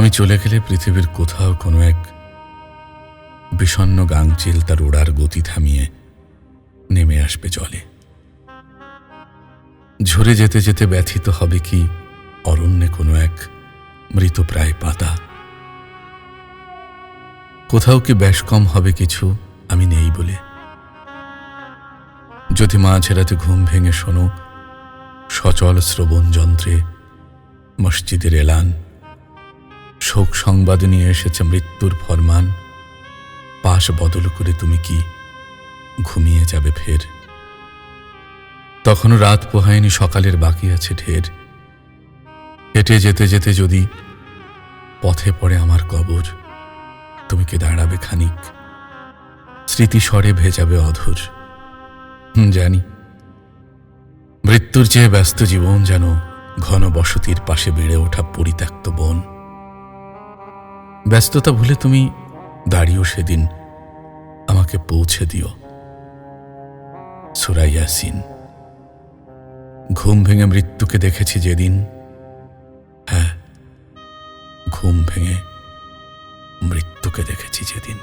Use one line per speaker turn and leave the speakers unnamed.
আমি চলে গেলে পৃথিবীর কোথাও কোনো এক বিষণ্ন গাংচিল তার ওড়ার গতি থামিয়ে নেমে আসবে জলে। ঝরে যেতে যেতে ব্যথিত হবে কি অরণ্যে কোনো এক মৃতপ্রায় পাতা। কোথাও কি ব্যাস কম হবে কিছু আমি নেই বলে। যদি মাঝরাতে ঘুম ভেঙে শোনো, সচল শ্রবণ যন্ত্রে মসজিদের এলান শোক সংবাদ নিয়ে এসেছে মৃত্যুর ফরমান। পাশ বদল করে তুমি কি ঘুমিয়ে যাবে ফের? তখনও রাত পোহায়নি, সকালের বাকি আছে ঢের। হেঁটে যেতে যেতে যদি পথে পড়ে আমার কবর, তুমি কি দাঁড়াবে খানিক? স্মৃতিস্বরে ভেজাবে অধর। জানি। মৃত্যুর চেয়ে ব্যস্ত জীবন যেন ঘন বসতির পাশে বেড়ে ওঠা পরিত্যক্ত বন। ব্যস্ততা ভুলে তুমি দাঁড়িয়েও সেদিন আমাকে পৌঁছে দিও। সুরাইয়াসিন ঘুম ভেঙে মৃত্যুকে দেখেছি যেদিন। হ্যাঁ ঘুম ভেঙে মৃত্যুকে দেখেছি যেদিন।